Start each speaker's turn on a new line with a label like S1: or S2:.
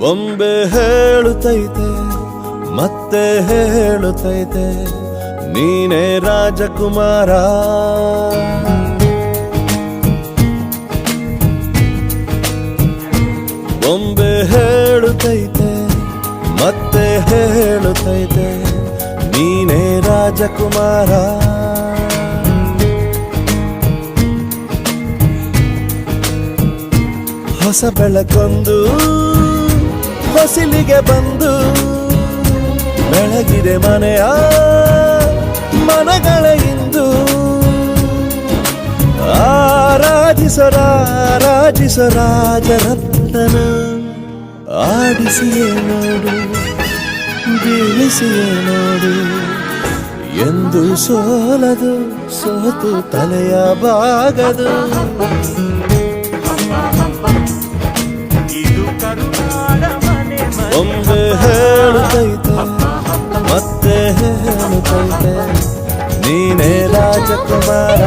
S1: ಬೊಂಬೆ ಹೇಳುತ್ತೈತೆ ಮತ್ತೆ ಹೇಳುತ್ತೈತೆ ನೀನೇ ರಾಜಕುಮಾರ. ಬೊಂಬೆ ಹೇಳುತ್ತೈತೆ ಮತ್ತೆ ಹೇಳುತ್ತೈತೆ ನೀನೇ ರಾಜಕುಮಾರ. ಹೊಸ ಬೆಳಕೊಂದು ಹೊಸಿಲಿಗೆ ಬಂದು ಬೆಳಗಿದೆ ಮನೆಯ ಮನಗಳ ಇಂದು. ರಾಜರತ್ನ ಆಡಿಸಿಯೇ ನೋಡು, ಬೀಳಿಸಿಯೇ ನೋಡು. ಎಂದು ಸೋಲದು ಸೋತು ತಲೆಯ ಬಾಗದು ಮತ್ತೆ ಹೇಳುತ್ತೈತೆ ನೀನೇ ರಾಜಕುಮಾರ